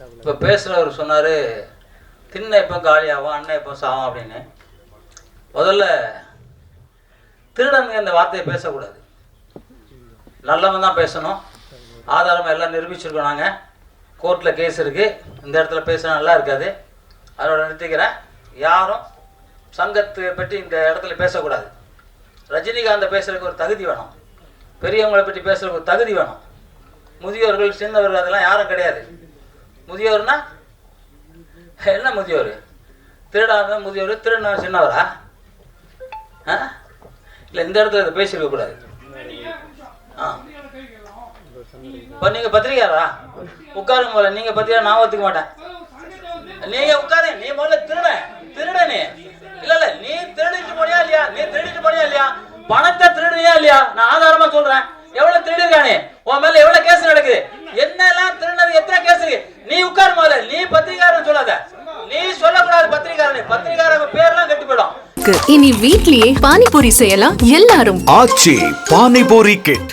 இப்போ பேசுகிறவர் சொன்னார் திண்ணை எப்போ காலியாகும் அண்ணன் எப்போ சாகும்? அப்படின்னு. முதல்ல திருடனுங்க இந்த வார்த்தையை பேசக்கூடாது. நல்லவன் தான் பேசணும். ஆதாரம் எல்லாம் நிரூபிச்சிருக்கோம் நாங்கள் கோர்ட்டில் கேஸ் இருக்குது இந்த இடத்துல பேசினா நல்லா இருக்காது. அதோட நிறுத்திக்கிறேன். யாரும் சங்கத்தை பற்றி இந்த இடத்துல பேசக்கூடாது. ரஜினிகாந்தை பேசுறதுக்கு ஒரு தகுதி வேணும். பெரியவங்களை பற்றி பேசுகிறதுக்கு ஒரு தகுதி வேணும். முதியோர்கள் சின்னவர்கள் அதெல்லாம் யாரும் கிடையாது. முதியோர்னா? என்ன முதியோர்? திருடாத முதியோர் திருடனா சின்னவரா? ஆ? இல்லை இந்த இடத்துல இதை பேசியிருக்க கூடாது ஆ. இப்போ நீங்கள் பத்திரிக்கையாரா உட்காருங்க முதல்ல. நீங்கள் பத்திரிக்கை நான் ஒத்துக்க மாட்டேன். நீங்க உட்காரு நீ முதல்ல திருட. திருட நீ. இல்ல இல்ல நீ திருடிட்டு போனியா இல்லையா? நீ திருடிட்டு போனியா இல்லையா? பணத்தை திருடுறியா இல்லையா? நான் ஆதாரமா சொல்றேன். எவ்வளவு திருடிருக்கானே உன் மேல எவ்வளவு கேஸ் நடக்குது? என்னெல்லாம் திருடினது? எத்தனை கேஸ் இருக்கு? நீ உட்காரு முதல்ல. நீ பத்திரிகாரன் சொல்லாத. நீ சொல்லக்கூடாது பத்திரிகாரன் பத்திரிகாரன் பேர்லாம் கெட்டு போயிடும். இனி வீட்லயே பானிபூரி செய்யலாம் எல்லாரும். ஆச்சி பானிபூரி கிட்.